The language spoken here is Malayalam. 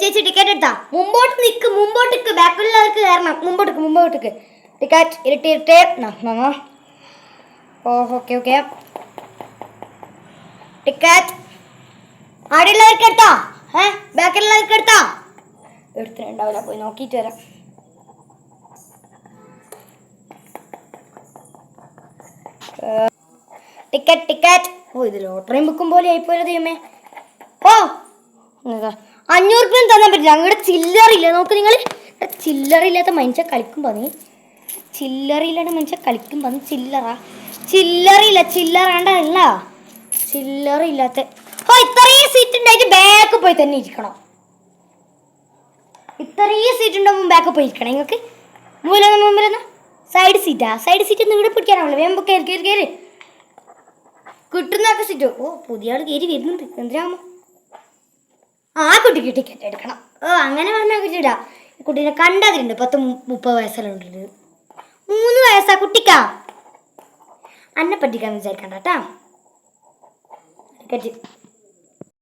ചേച്ചി ടിക്കറ്റ് എടുത്താ? മുമ്പോട്ട് നിൽക്ക് മുമ്പോട്ട് നിൽക്ക് ബാക്കിലുള്ളവർക്ക് കയറണം. മുമ്പോട്ട് മുമ്പോട്ട് ടിക്കറ്റ് ഇരട്ടി ഇരട്ടേ ഓ ഓക്കെ ഓക്കെ ടിക്കറ്റ് ആടെയുള്ളവർക്ക് എടുത്താ? ഏ ബാക്കിലുള്ളവർക്ക് എടുത്താ? എടുത്തിട്ടുണ്ടാവില്ല പോയി നോക്കിയിട്ട് വരാം. ടിക്കറ്റ് ടിക്കറ്റ് ഓ ഇത് ലോട്ടറിയും ബുക്കും പോലെ ആയിപ്പോയത് ദൈവമേ. ഓ ഇതാ. അഞ്ഞൂറ് രൂപ തന്നാൽ പറ്റില്ല. അങ്ങോട്ട് ചില്ലറില്ല. നോക്ക് നിങ്ങൾ ചില്ലറില്ലാത്ത മനുഷ്യ കളിക്കുമ്പോ നീ. ചില്ലറിയില്ലാണ്ട് മനുഷ്യ കളിക്കുമ്പോ നീ ചില്ലറ. ചില്ലറില്ല. ചില്ലറാണ്ടല്ല ചില്ലറില്ലാത്ത. ഓ ഇത്രയും സീറ്റ് ഉണ്ടായിട്ട് ബാക്ക് പോയി തന്നെ ഇരിക്കണം. ഇത്രയും സീറ്റ് ഉണ്ടാകുമ്പോൾ ബാക്ക് പോയി ഇരിക്കണം. നിങ്ങൾക്ക് മൂലം മുമ്പിലെന്ന് സൈഡ് സീറ്റാ സൈഡ് സീറ്റ് നിങ്ങളുടെ പിടിക്കാനാണല്ലോ വേമ്പോ കയറി കയറി കയറി കിട്ടുന്നൊക്കെ സീറ്റ് ഓ പുതിയ ആൾ കയറി വരുന്നുണ്ട്. എന്തിനാമോ ആ കുട്ടിക്ക് ടിക്കറ്റ് എടുക്കണം. ഓ അങ്ങനെ പറഞ്ഞാൽ കിട്ടില്ല കുട്ടീനെ കണ്ടതിലുണ്ട്. പത്ത് മുപ്പത് വയസ്സല്ലുണ്ട്. മൂന്ന് വയസ്സാ കുട്ടിക്കാ. അന്നെ പറ്റിക്കാന്ന് വിചാരിക്കണ്ട കേട്ടാ. ടിക്കറ്റ്